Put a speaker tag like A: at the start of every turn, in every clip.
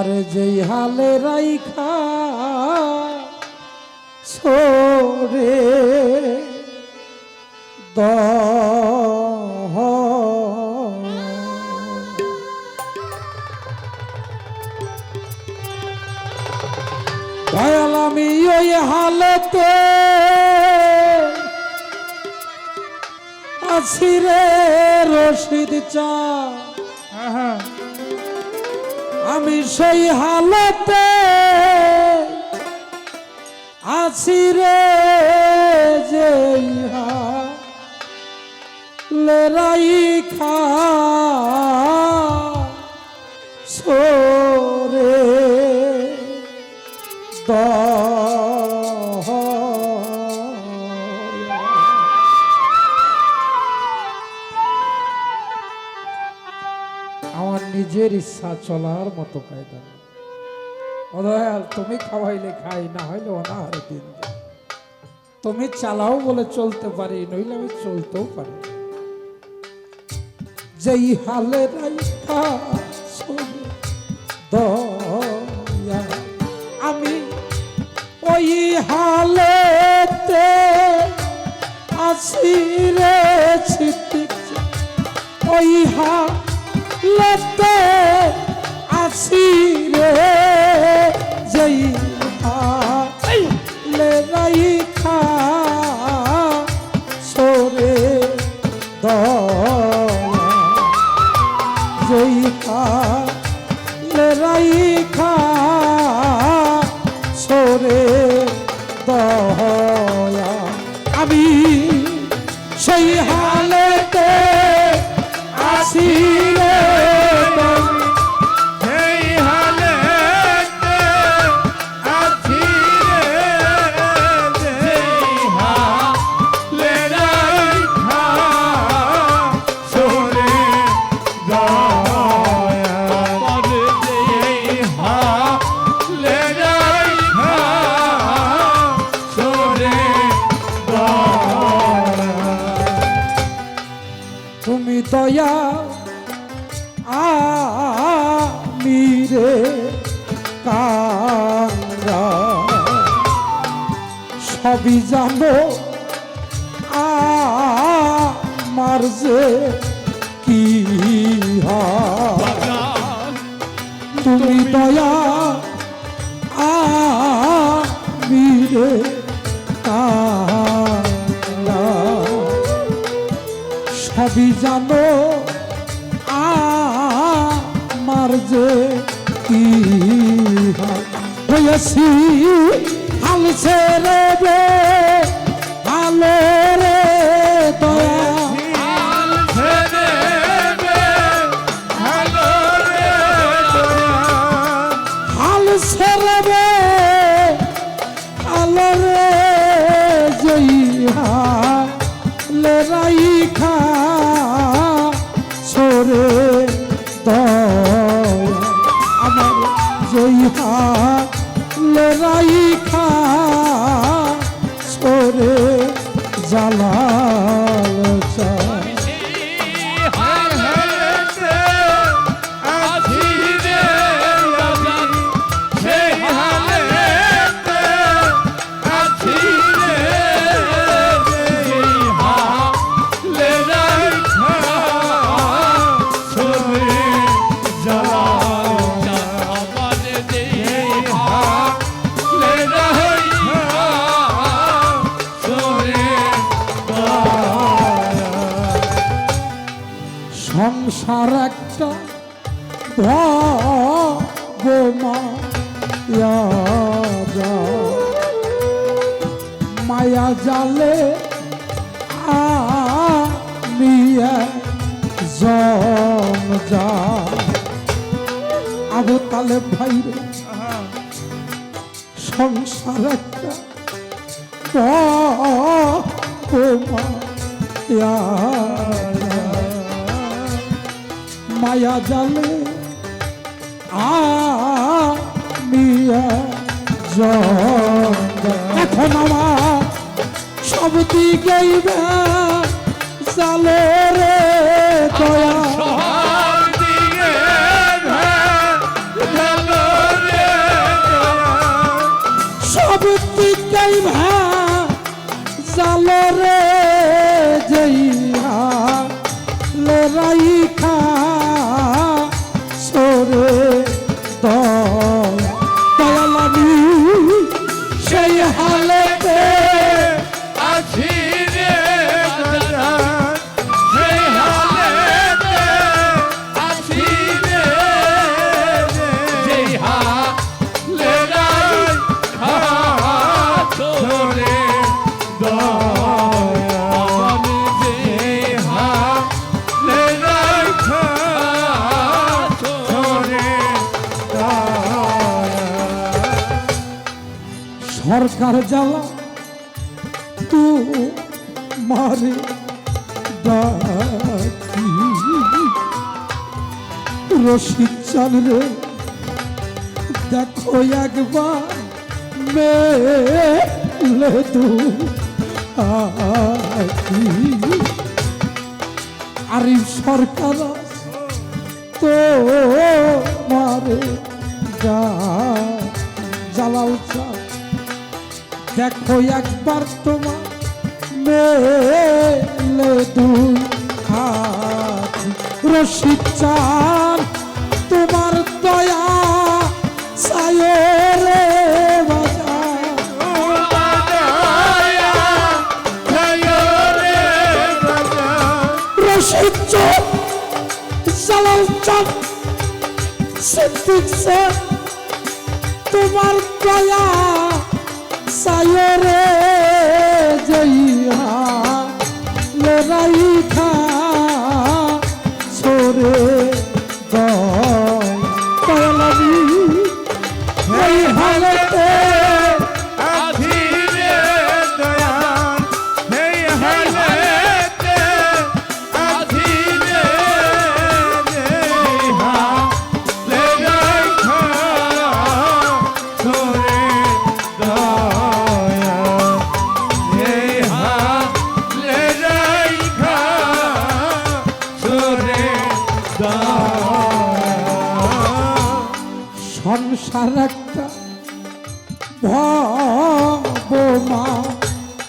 A: আমার যেই হালে রাইখা ছোরে দ আমি ওই হালতে আছি রে রশিদ চা। আমি সেই হালতে আছি রে যে লেরাই খা চলার মতো কায়দা নেই। অদয়াল, তুমি খাওয়াইলে খাই, না হইলে অনাহারে দিন তুমি চালাও বলে চলতে পারি, নইলে আমি চলতেও পারি যেই হালে আমি ওই হালেতে আসি রে ওই হালতে আমি সেই হালেতে জানো? আমার যে কি তুমি দয়া আমি সবই জানো আমার যে কি হয়েছি ছেড়ে দে ভালো সংসার একটা ভগমা মায়া জালে আমিয়া জম যা। আবু তালে ভাই সংসার একটা ভগমা মায়া জালে আমিয়া এখন আমার সব দিকেই জালে রে দয়া সরকার জ্বালা? তু মারে ডাকি। রশিদ চান রে, দেখো একবার মেলে তু আরিফ সরকার তো মারে গা জ্বালাও চা দেখো একবার তোমার মেলে দুই হাত। রশিদ তোমার দয়া সিদ্দিক তোমার দয়া সায়রে জইহা লড়াই খা ছোরে দয়ালি এই হালতে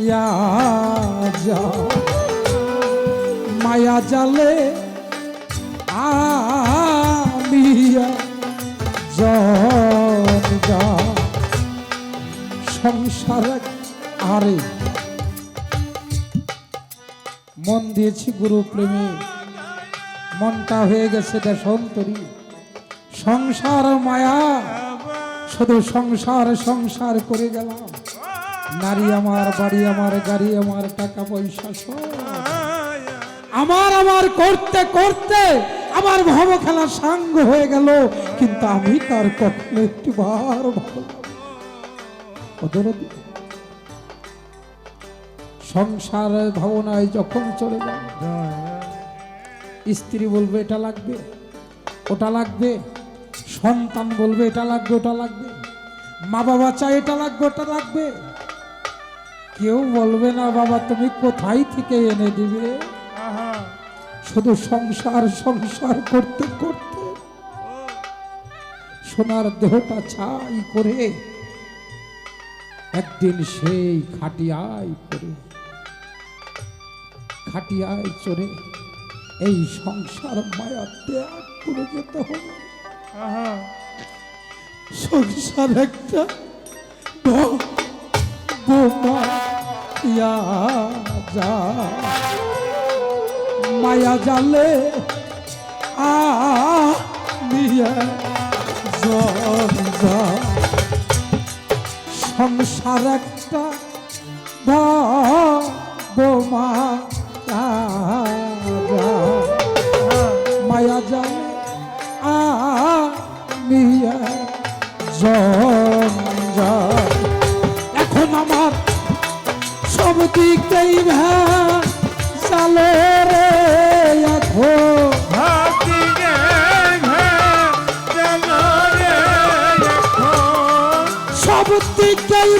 A: ইয়া যা। মায়া জালে আমিয়া জন যা। সংসার আরে। মন দিয়েছি গুরু প্রেমী মনটা হয়ে গেছে দেশান্তরী। সংসার মায়া শুধু সংসার সংসার করে গেলাম। নারী আমার, বাড়ি আমার, গাড়ি আমার, টাকা পয়সা আমার আমার করতে করতে আমার ভব খেলা সাঙ্গ হয়ে গেল। কিন্তু আমি তার কখনো একটি বার সংসার ভাবনায় যখন চলে যায় স্ত্রী বলবে, এটা লাগবে, ওটা লাগবে। সন্তান বলবে এটা লাগবে ওটা লাগবে। মা বাবা চায় এটা লাগবে ওটা লাগবে। কেউ বলবে না বাবা তুমি কোথায় থেকে এনে দিবে? শুধু সংসার সংসার করতে করতে। সোনার দেহটা ছাই করে একদিন সেই খাটিয়ায় করে খাটিয়ায় চড়ে এই সংসার মায়া ত্যাগ করে যেতে হবে। সংসার একটা বোমা যা। মায়া জালে আ সব দিকেই চালে রে লাখো সব দিক দিকেই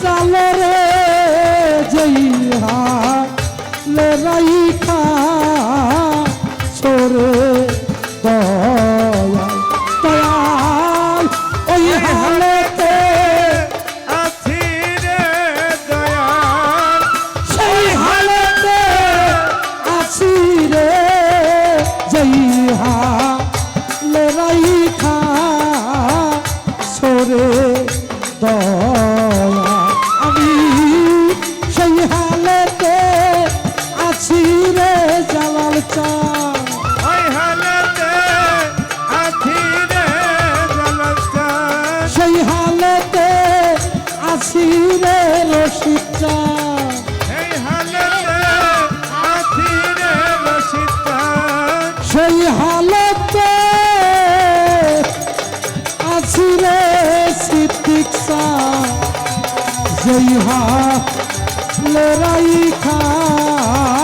A: জালে রে আমি সেই হালেতে আছি রে জালাল চা সেই হালেতে আছি রে রশিদ চা লড়াই খা ছোরে